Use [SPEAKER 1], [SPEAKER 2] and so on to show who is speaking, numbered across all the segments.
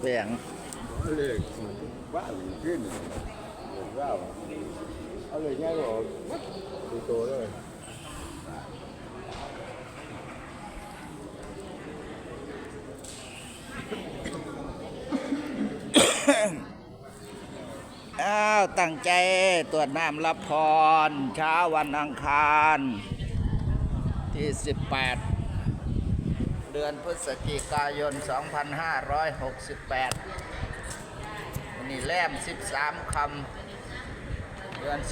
[SPEAKER 1] เปียง
[SPEAKER 2] เอาเลยว่าอขึ้นเหมือนว่าเอาเลยง่ายกว่าดูโตเลย
[SPEAKER 1] อ้าวตั้งใจตรวจน้ำรับพรเช้าวันอังคารที่ 18 เดือนพฤศจิกายน 2568วันนี้แรม 13 คำ เดือน 12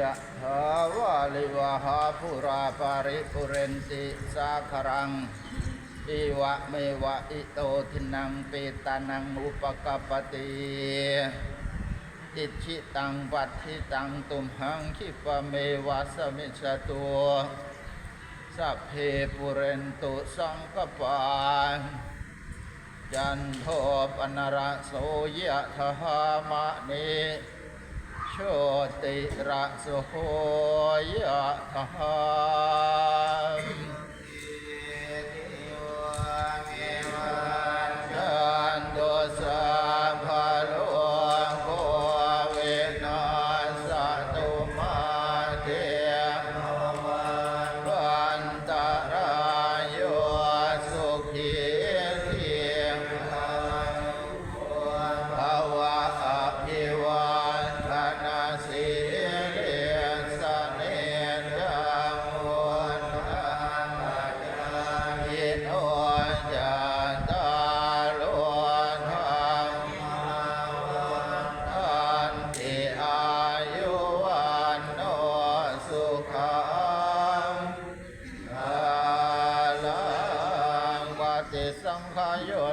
[SPEAKER 1] ยะถาวาลิวหาภูราปาริปุเรนติสาครังอิวะเมวะอิโตทินังเปตานังอุปกปปติอิชิตังปัตถิตังตุมหังคิปะเมวะสมิสตุ สัพเพปุเรนตุสังกปานจันโทปนระโสยะธามะนิโชติระโสยะธา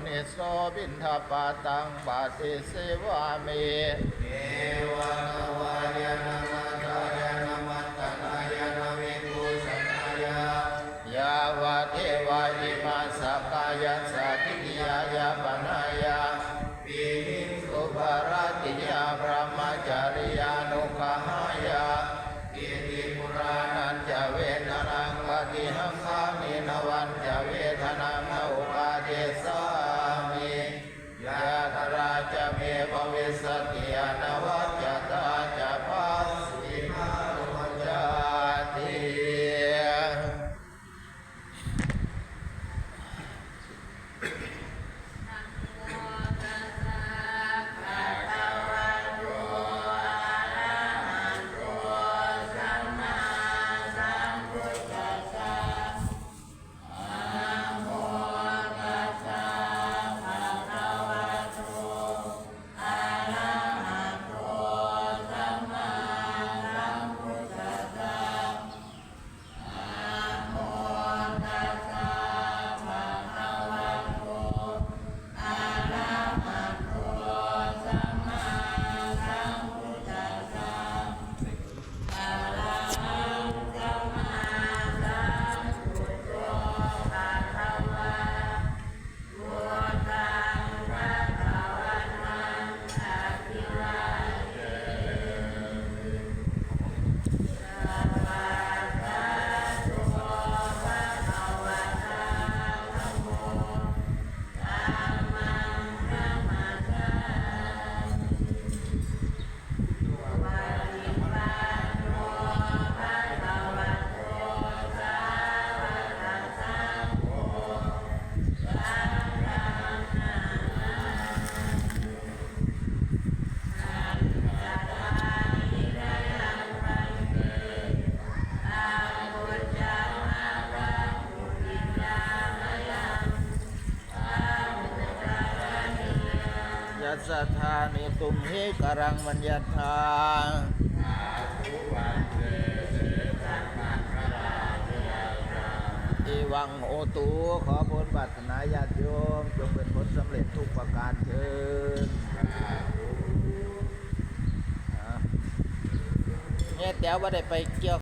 [SPEAKER 1] นิโสบินทปาตังปฏิเสวามิเอวังวายนามัตายานามัตตายานามิกุสันายายาวะเทวาอิมาสกายะสา วิ สธานิตุมหิกรังมัญญาธาอีวังโอตูขอผลบัตนาญาติโยม จงเป็นผลสำเร็จทุกประการเชิญอะเนี่ยแต๋วว่าได้ไปเกี่ยว